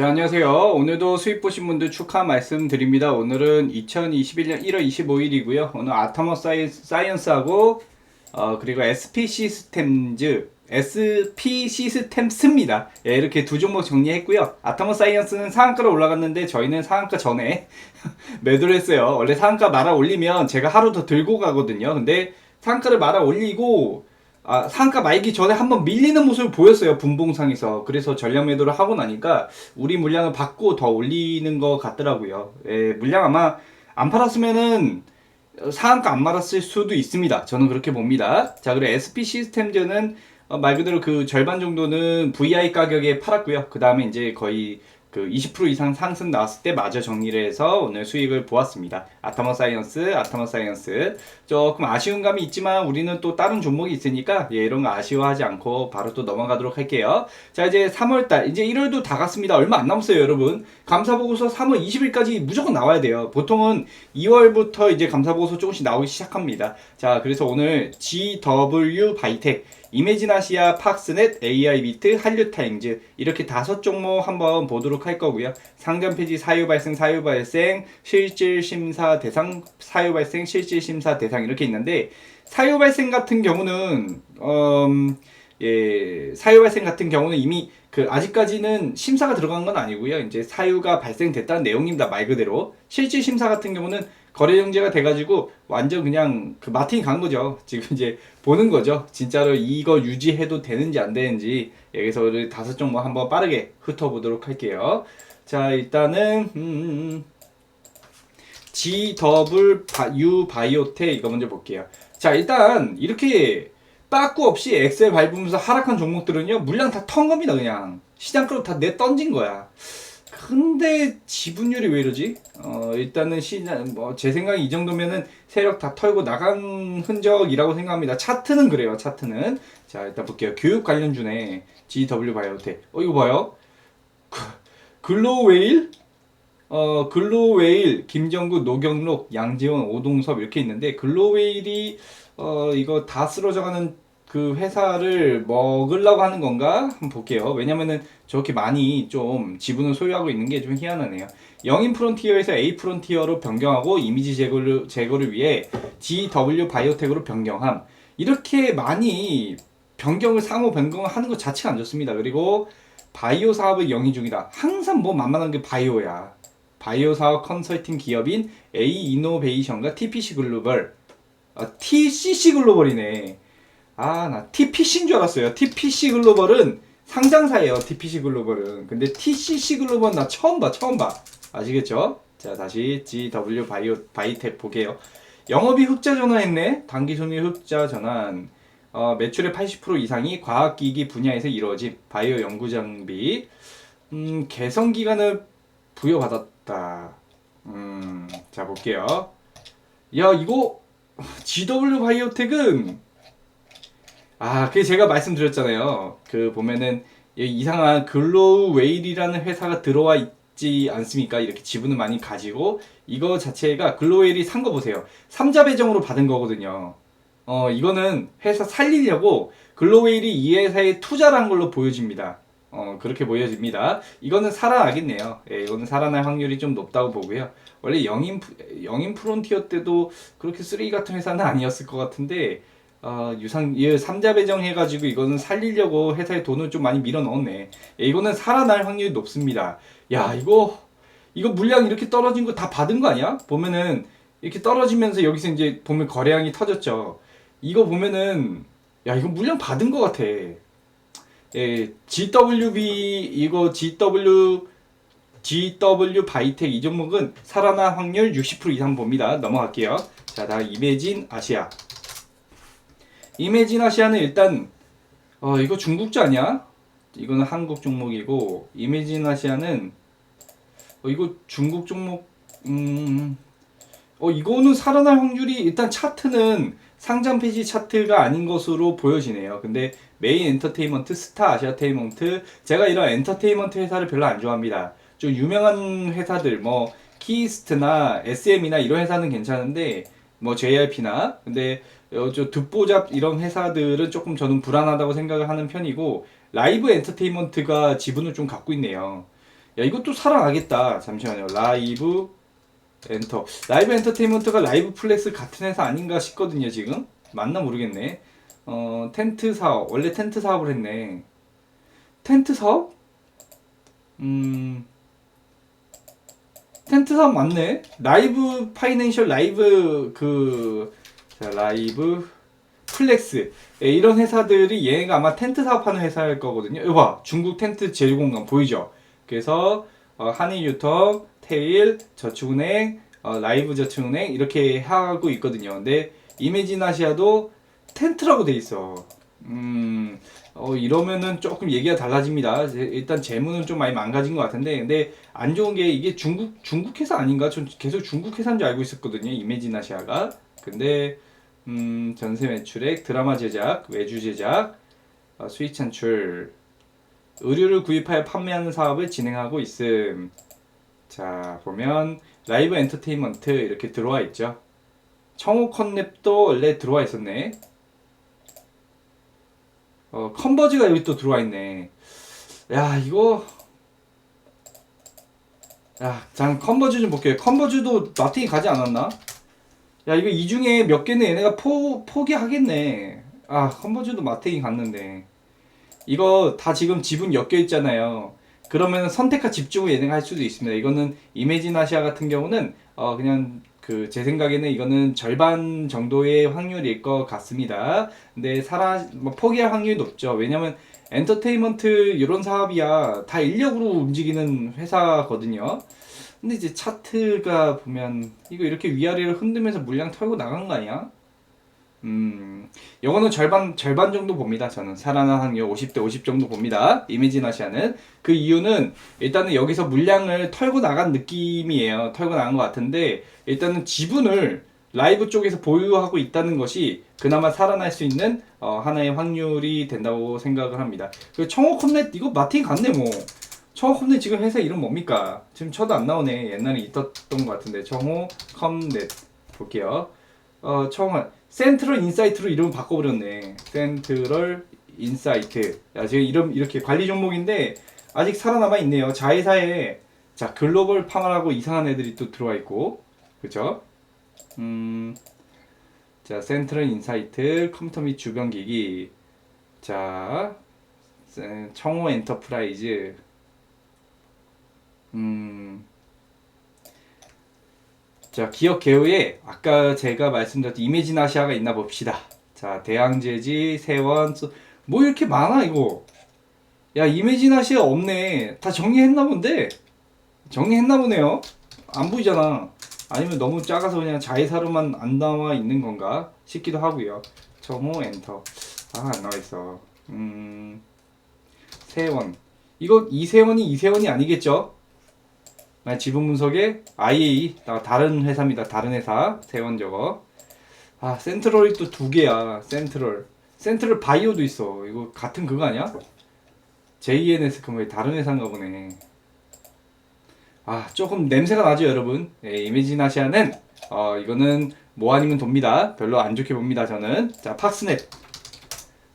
자, 안녕하세요. 오늘도 수익 보신 분들 축하 말씀드립니다. 오늘은 2021년 1월 25일이고요. 오늘 아타머 사이언스, 사이언스 하고 어, 그리고 SP 시스템즈 SP 시스템스입니다. 예, 이렇게 두 종목 정리했고요. 아타머 사이언스는 상한가로 올라갔는데 저희는 상한가 전에 매도를 했어요. 원래 상한가 말아 올리면 제가 하루 더 들고 가거든요. 근데 상한가를 말아 올리고 아, 상가 말기 전에 한번 밀리는 모습을 보였어요. 분봉상에서. 그래서 전량 매도를 하고 나니까 우리 물량을 받고 더 올리는 것 같더라고요. 예, 물량 아마 안 팔았으면은 상한가 안 말았을 수도 있습니다. 저는 그렇게 봅니다. 자, 그리고 SP 시스템즈는 어, 말 그대로 그 절반 정도는 VI 가격에 팔았고요. 그 다음에 이제 거의 그 20% 이상 상승 나왔을 때 마저 정리를 해서 오늘 수익을 보았습니다. 아타머 사이언스, 아타머 사이언스. 조금 아쉬운 감이 있지만 우리는 또 다른 종목이 있으니까 예, 이런 거 아쉬워하지 않고 바로 또 넘어가도록 할게요. 자, 이제 3월달, 이제 1월도 다 갔습니다. 얼마 안 남았어요, 여러분. 감사보고서 3월 20일까지 무조건 나와야 돼요. 보통은 2월부터 이제 감사보고서 조금씩 나오기 시작합니다. 자, 그래서 오늘 GW 바이텍 이메진 아시아, 팍스넷, AI 비트, 한류타임즈 이렇게 다섯 종목 한번 보도록 할 거고요. 상점 페이지 사유 발생, 사유 발생, 실질 심사 대상, 사유 발생, 실질 심사 대상 이렇게 있는데 사유 발생 같은 경우는 음, 예, 사유 발생 같은 경우는 이미 그 아직까지는 심사가 들어간 건 아니고요. 이제 사유가 발생됐다는 내용입니다. 말 그대로. 실질 심사 같은 경우는 거래 정지가 돼가지고 완전 그냥 그 마틴 간 거죠. 지금 이제 보는 거죠. 진짜로 이거 유지해도 되는지 안 되는지 여기서 다섯 종목 한번 빠르게 훑어보도록 할게요. 자 일단은 음, 음, GW 바이오텍 이거 먼저 볼게요. 자 일단 이렇게 빠꾸 없이 엑셀 밟으면서 하락한 종목들은요 물량 다 턴 겁니다 그냥 시장가로 다내 던진 거야. 근데 지분율이 왜 이러지? 어, 일단은 시장, 뭐, 제 생각에 이 정도면은 세력 다 털고 나간 흔적이라고 생각합니다. 차트는 그래요, 차트는. 자, 일단 볼게요. 교육 관련주네. GW 바이오텍. 어, 이거 봐요. 글로웨일? 어, 글로웨일, 김정구, 노경록, 양재원, 오동섭 이렇게 있는데, 글로웨일이, 어, 이거 다 쓰러져가는 그 회사를 먹으려고 하는 건가? 한번 볼게요. 왜냐면은 저렇게 많이 좀 지분을 소유하고 있는 게 좀 희한하네요. 영인 프론티어에서 A 프론티어로 변경하고 이미지 제거를, 제거를 위해 GW 바이오텍으로 변경함. 이렇게 많이 변경을 상호 변경을 하는 것 자체가 안 좋습니다. 그리고 바이오 사업을 영위 중이다. 항상 뭐 만만한 게 바이오야. 바이오 사업 컨설팅 기업인 A 이노베이션과 TPC 글로벌, 아, TCC 글로벌이네. 아, 나 TPC인 줄 알았어요. TPC 글로벌은 상장사예요. TPC 글로벌은. 근데 TCC 글로벌 나 처음 봐, 처음 봐. 아시겠죠? 자, 다시 GW 바이오 바이텍 볼게요. 영업이 흑자 전환했네. 단기 손익 흑자 전환. 어, 매출의 80% 이상이 과학기기 분야에서 이루어진 바이오 연구 장비. 음, 개선 기간을 부여받았다. 음, 자 볼게요. 야, 이거 GW 바이오텍은 아, 그 제가 말씀드렸잖아요. 그 보면은 이 이상한 글로웨일이라는 회사가 들어와 있지 않습니까? 이렇게 지분을 많이 가지고 이거 자체가 글로웨일이 산 거 보세요. 삼자 배정으로 받은 거거든요. 어, 이거는 회사 살리려고 글로웨일이 이 회사에 투자를 한 걸로 보여집니다. 어, 그렇게 보여집니다. 이거는 살아나겠네요. 예, 이거는 살아날 확률이 좀 높다고 보고요. 원래 영인, 영인 프론티어 때도 그렇게 쓰레기 같은 회사는 아니었을 것 같은데, 어, 유상, 예, 삼자 배정 해가지고 이거는 살리려고 회사에 돈을 좀 많이 밀어 넣었네. 예, 이거는 살아날 확률이 높습니다. 야, 이거, 이거 물량 이렇게 떨어진 거 다 받은 거 아니야? 보면은, 이렇게 떨어지면서 여기서 이제 보면 거래량이 터졌죠. 이거 보면은, 야, 이거 물량 받은 거 같아. 예, GWB, 이거 GW, GW 바이텍 이 종목은 살아날 확률 60% 이상 봅니다. 넘어갈게요. 자, 다음 이메진 아시아. 이메진 아시아는 일단 어 이거 중국자 아니야? 이거는 한국 종목이고 이메진 아시아는 어 이거 중국 종목 음. 어 이거는 살아날 확률이 일단 차트는 상장 페이지 차트가 아닌 것으로 보여지네요. 근데 메인 엔터테인먼트, 스타 아시아테인먼트 제가 이런 엔터테인먼트 회사를 별로 안 좋아합니다. 좀 유명한 회사들 뭐 키스트나 SM이나 이런 회사는 괜찮은데 뭐 JRP나 근데 어, 저 듣보잡 이런 회사들은 조금 저는 불안하다고 생각을 하는 편이고 라이브 엔터테인먼트가 지분을 좀 갖고 있네요. 야 이것도 살아나겠다. 잠시만요. 라이브 엔터. 라이브 엔터테인먼트가 라이브 플렉스 같은 회사 아닌가 싶거든요 지금. 맞나 모르겠네. 어 텐트 사업 원래 텐트 사업을 했네. 텐트 사업? 음 텐트 사업 맞네. 라이브 파이낸셜 라이브 그 자, 라이브 플렉스 예, 이런 회사들이 얘가 아마 텐트 사업하는 회사일 거거든요. 이거 봐 중국 텐트 제휴공간 보이죠? 그래서 어, 한일유통, 테일, 저축은행, 어, 라이브 저축은행 이렇게 하고 있거든요. 근데 이메지나시아도 텐트라고 돼 있어. 음, 어, 이러면은 조금 얘기가 달라집니다. 일단 재무는 좀 많이 망가진 것 같은데, 근데 안 좋은 게 이게 중국 중국 회사 아닌가? 전 계속 중국 회사인 줄 알고 있었거든요. 이메지나시아가. 근데 음, 전세 매출액, 드라마 제작, 외주 제작, 어, 수익 창출, 의류를 구입하여 판매하는 사업을 진행하고 있음. 자, 보면 라이브 엔터테인먼트 이렇게 들어와 있죠. 청호 컨셉도 원래 들어와 있었네. 어, 컨버즈가 여기 또 들어와 있네. 야, 이거 야, 잠 컨버즈 좀 볼게요. 컨버즈도 마팅이 가지 않았나? 야, 이거 이 중에 몇 개는 얘네가 포, 포기하겠네. 아, 컨버즈도 마팅이 갔는데. 이거 다 지금 지분 엮여 있잖아요. 그러면 선택과 집중을 얘네가 할 수도 있습니다. 이거는 이메지나시아 같은 경우는 어 그냥 그 제 생각에는 이거는 절반 정도의 확률일 것 같습니다. 근데 사라 뭐 포기할 확률이 높죠. 왜냐면 엔터테인먼트 이런 사업이야 다 인력으로 움직이는 회사거든요. 근데 이제 차트가 보면 이거 이렇게 위아래를 흔들면서 물량 털고 나간 거 아니야? 음, 요거는 절반 절반 정도 봅니다. 저는 살아난 확률 50대 50 정도 봅니다. 이미지나시아는 그 이유는 일단은 여기서 물량을 털고 나간 느낌이에요. 털고 나간 것 같은데 일단은 지분을 라이브 쪽에서 보유하고 있다는 것이 그나마 살아날 수 있는 어, 하나의 확률이 된다고 생각을 합니다. 그 청호 컴넷 이거 마틴 같네 뭐. 컴넷 지금 회사 이름 뭡니까? 지금 쳐도 안 나오네. 옛날에 있었던 것 같은데 청호 컴넷 볼게요. 어 청호 센트럴 인사이트로 이름을 바꿔버렸네. 센트럴 인사이트. 야, 지금 이름 이렇게 관리 종목인데 아직 살아남아 있네요. 자회사에 자 글로벌 파마라고 이상한 애들이 또 들어와 있고, 그죠? 음, 자 센트럴 인사이트 컴퓨터 및 주변 기기. 자 세- 청호 엔터프라이즈. 음. 자, 기업 개요에 아까 제가 말씀드렸던 이미지나시아가 있나 봅시다. 자, 대항제지, 세원, 쏘- 뭐 이렇게 많아 이거. 야, 이미지나시아 없네. 다 정리했나 본데. 정리했나 보네요. 안 보이잖아. 아니면 너무 작아서 그냥 자회사로만 안 나와 있는 건가 싶기도 하고요. 점호 엔터. 아, 안 나와 있어. 음. 세원. 이거 이세원이 이세원이 아니겠죠? 아, 지분 분석에 IA 아, 다른 회사입니다. 다른 회사 세원 저거. 아 센트럴이 또 두 개야. 센트럴. 센트럴 바이오도 있어. 이거 같은 그거 아니야? JNS 그뭐 다른 회사인가 보네. 아 조금 냄새가 나죠 여러분. 예, 이미지나시아는 어 이거는 뭐 아니면 돕니다. 별로 안 좋게 봅니다 저는. 자 팍스넷.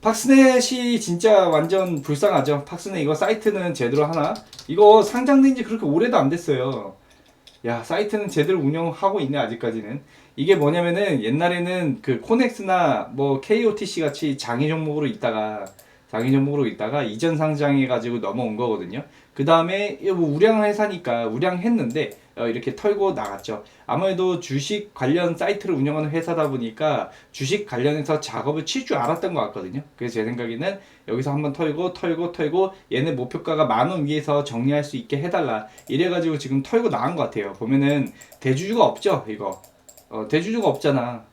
팍스넷이 진짜 완전 불쌍하죠. 팍스넷 이거 사이트는 제대로 하나? 이거 상장된 지 그렇게 오래도 안 됐어요. 야, 사이트는 제대로 운영하고 있네, 아직까지는. 이게 뭐냐면은 옛날에는 그 코넥스나 뭐 KOTC 같이 장애 종목으로 있다가 장애 종목으로 있다가 이전 상장해 가지고 넘어온 거거든요. 그 다음에 뭐 우량 회사니까 우량했는데 어, 이렇게 털고 나갔죠. 아무래도 주식 관련 사이트를 운영하는 회사다 보니까 주식 관련해서 작업을 칠 줄 알았던 것 같거든요. 그래서 제 생각에는 여기서 한번 털고 털고 털고 얘네 목표가가 만 원 위에서 정리할 수 있게 해달라 이래가지고 지금 털고 나간 것 같아요. 보면은 대주주가 없죠, 이거. 어, 대주주가 없잖아.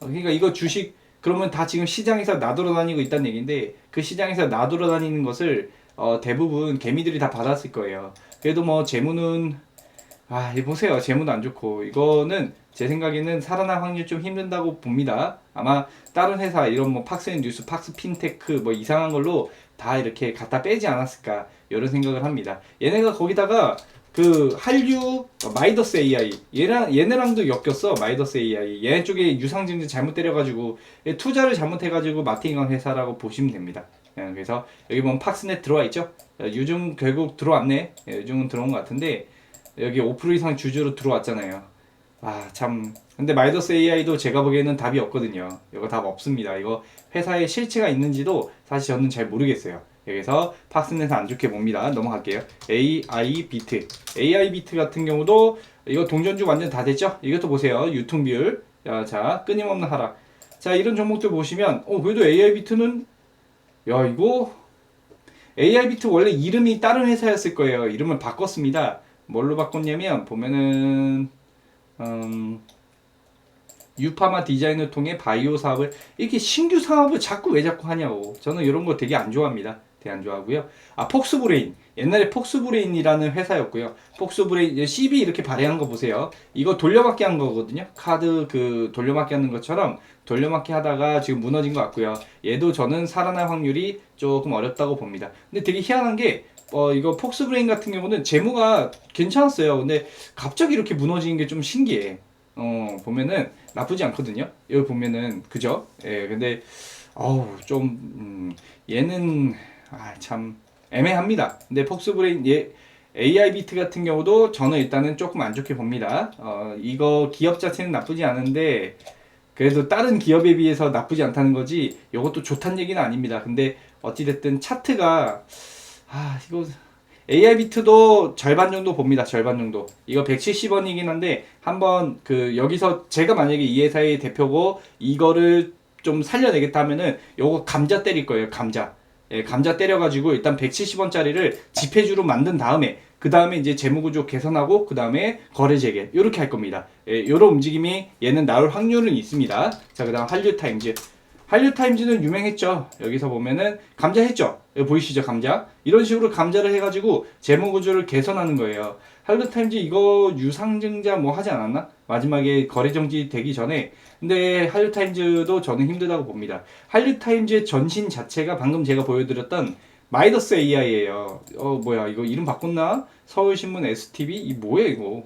어, 그러니까 이거 주식 그러면 다 지금 시장에서 나돌아다니고 있다는 얘기인데 그 시장에서 나돌아다니는 것을 어, 대부분 개미들이 다 받았을 거예요. 그래도 뭐 재무는 아, 이 보세요. 재무도 안 좋고 이거는 제 생각에는 살아날 확률 좀 힘든다고 봅니다. 아마 다른 회사 이런 뭐 팍스앤 뉴스, 팍스 핀테크 뭐 이상한 걸로 다 이렇게 갖다 빼지 않았을까 이런 생각을 합니다. 얘네가 거기다가 그 한류 마이더스 AI 얘랑 얘네랑도 엮였어 마이더스 AI 얘네 쪽에 유상증자 잘못 때려가지고 투자를 잘못해가지고 마팅한 회사라고 보시면 됩니다. 예, 그래서 여기 보면 팍스넷 들어와 있죠. 어, 유중 결국 들어왔네. 예, 유중은 들어온 것 같은데 여기 5% 이상 주주로 들어왔잖아요. 아, 참. 근데 마이더스 AI도 제가 보기에는 답이 없거든요. 이거 답 없습니다. 이거 회사에 실체가 있는지도 사실 저는 잘 모르겠어요. 여기서 팍스넷은 안 좋게 봅니다. 넘어갈게요. AI 비트. AI 비트 같은 경우도 이거 동전주 완전 다 됐죠? 이것도 보세요. 유통 비율. 자, 자, 끊임없는 하락. 자, 이런 종목들 보시면, 어, 그래도 AI 비트는, 야, 이거, AI 비트 원래 이름이 다른 회사였을 거예요. 이름을 바꿨습니다. 뭘로 바꿨냐면, 보면은, 음, 유파마 디자인을 통해 바이오 사업을 이렇게 신규 사업을 자꾸 왜 자꾸 하냐고 저는 이런 거 되게 안 좋아합니다 되게 안 좋아하고요 아 폭스브레인 옛날에 폭스브레인이라는 회사였고요 폭스브레인 CB 이렇게 발행한 거 보세요 이거 돌려막기 한 거거든요 카드 그 돌려막기 하는 것처럼 돌려막기 하다가 지금 무너진 것 같고요 얘도 저는 살아날 확률이 조금 어렵다고 봅니다 근데 되게 희한한 게 어, 이거 폭스브레인 같은 경우는 재무가 괜찮았어요. 근데 갑자기 이렇게 무너지는 게 좀 신기해. 어, 보면은 나쁘지 않거든요. 여기 보면은, 그죠? 예, 근데, 어우, 좀, 음, 얘는, 아, 참, 애매합니다. 근데 폭스브레인, 얘, AI 비트 같은 경우도 저는 일단은 조금 안 좋게 봅니다. 어, 이거 기업 자체는 나쁘지 않은데, 그래도 다른 기업에 비해서 나쁘지 않다는 거지, 이것도 좋다는 얘기는 아닙니다. 근데, 어찌됐든 차트가, 아 이거 AI 비트도 절반 정도 봅니다. 절반 정도. 이거 170원이긴 한데 한번 그 여기서 제가 만약에 이 회사의 대표고 이거를 좀 살려내겠다 하면은 요거 감자 때릴 거예요. 감자. 예, 감자 때려가지고 일단 170원짜리를 지폐주로 만든 다음에 그 다음에 이제 재무구조 개선하고 그 다음에 거래 재개 이렇게 할 겁니다. 예, 요런 움직임이 얘는 나올 확률은 있습니다. 자 그 다음 한류 타임즈. 한류 타임즈는 유명했죠. 여기서 보면은 감자 했죠. 여기 보이시죠, 감자? 이런 식으로 감자를 해가지고 재무 구조를 개선하는 거예요. 한류 타임즈 이거 유상증자 뭐 하지 않았나? 마지막에 거래 정지 되기 전에. 근데 한류 타임즈도 저는 힘들다고 봅니다. 한류 타임즈의 전신 자체가 방금 제가 보여드렸던 마이더스 AI예요. 어 뭐야 이거 이름 바꿨나? 서울신문 STV 이 뭐야 이거?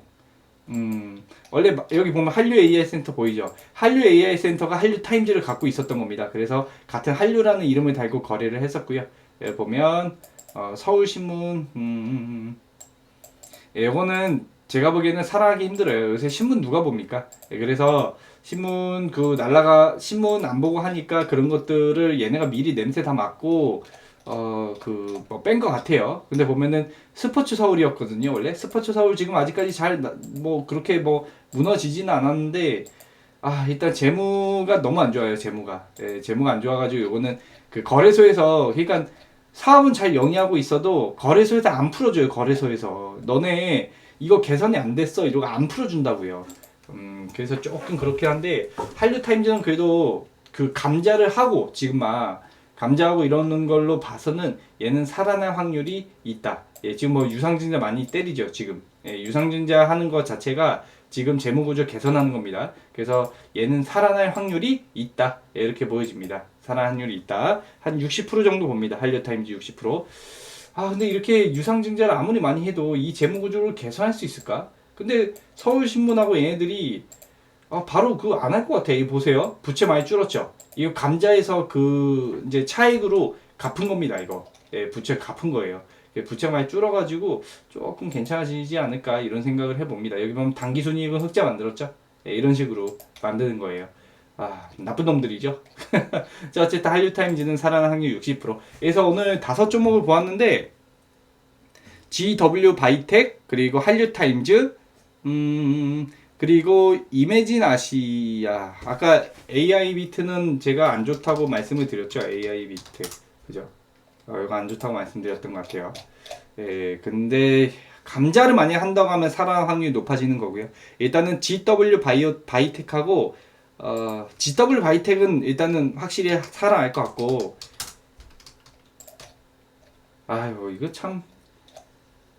음, 원래 마- 여기 보면 한류 AI 센터 보이죠? 한류 AI 센터가 한류 타임즈를 갖고 있었던 겁니다. 그래서 같은 한류라는 이름을 달고 거래를 했었고요. 여기 보면 어, 서울신문, 음, 음, 음. 예, 이거는 제가 보기에는 살아가기 힘들어요. 요새 신문 누가 봅니까? 예, 그래서 신문 그 날라가 신문 안 보고 하니까 그런 것들을 얘네가 미리 냄새 다 맡고 어그 뺀것 같아요. 근데 보면은 스포츠 서울이었거든요. 원래 스포츠 서울 지금 아직까지 잘 뭐 그렇게 뭐 무너지지는 않았는데 아 일단 재무가 너무 안 좋아요. 재무가 예, 재무가 안 좋아가지고 요거는 그 거래소에서 그러니까 사업은 잘 영위하고 있어도 거래소에서 안 풀어줘요. 거래소에서 너네 이거 개선이 안 됐어 이러고 안 풀어준다고요. 음 그래서 조금 그렇긴 한데 한류 타임즈는 그래도 그 감자를 하고 지금 막 감자하고 이러는 걸로 봐서는 얘는 살아날 확률이 있다. 예, 지금 뭐 유상증자 많이 때리죠, 지금. 예, 유상증자 하는 것 자체가 지금 재무구조 개선하는 겁니다. 그래서 얘는 살아날 확률이 있다. 예, 이렇게 보여집니다. 살아날 확률이 있다. 한 60% 정도 봅니다. 한류타임즈 60%. 아, 근데 이렇게 유상증자를 아무리 많이 해도 이 재무구조를 개선할 수 있을까? 근데 서울신문하고 얘네들이 아, 바로 그거 안 할 것 같아. 이 보세요. 부채 많이 줄었죠. 이거 감자에서 그 이제 차익으로 갚은 겁니다. 이거 예, 부채 갚은 거예요. 예, 부채 많이 줄어가지고 조금 괜찮아지지 않을까 이런 생각을 해봅니다. 여기 보면 당기순이익은 흑자 만들었죠. 예, 이런 식으로 만드는 거예요. 아 나쁜 놈들이죠. 자 어쨌든 한류타임즈는 살아난 확률 60%. 그래서 오늘 다섯 종목을 보았는데 GW 바이텍 그리고 한류타임즈 음 그리고 이매진 아시아. 아까 AI 비트는 제가 안 좋다고 말씀을 드렸죠. AI 비트. 그죠? 어, 이거 안 좋다고 말씀드렸던 것 같아요. 예 근데 감자를 많이 한다고 하면 살아날 확률이 높아지는 거고요. 일단은 GW 바이오 바이텍하고 어 GW 바이텍은 일단은 확실히 살아날 것 같고 아유 이거 참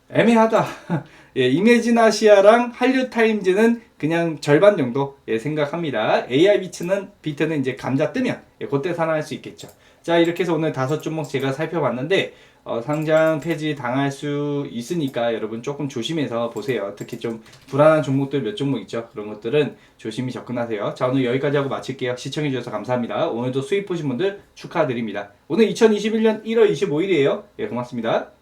애매하다. 예, 이매진 아시아랑 한류 타임즈는 그냥 절반 정도 예, 생각합니다. AI 비트는 비트는 이제 감자 뜨면 예, 그때 살아날 수 있겠죠. 자 이렇게 해서 오늘 다섯 종목 제가 살펴봤는데 어, 상장 폐지 당할 수 있으니까 여러분 조금 조심해서 보세요. 특히 좀 불안한 종목들 몇 종목 있죠. 그런 것들은 조심히 접근하세요. 자 오늘 여기까지 하고 마칠게요. 시청해 주셔서 감사합니다. 오늘도 수익 보신 분들 축하드립니다. 오늘 2021년 1월 25일이에요. 예 고맙습니다.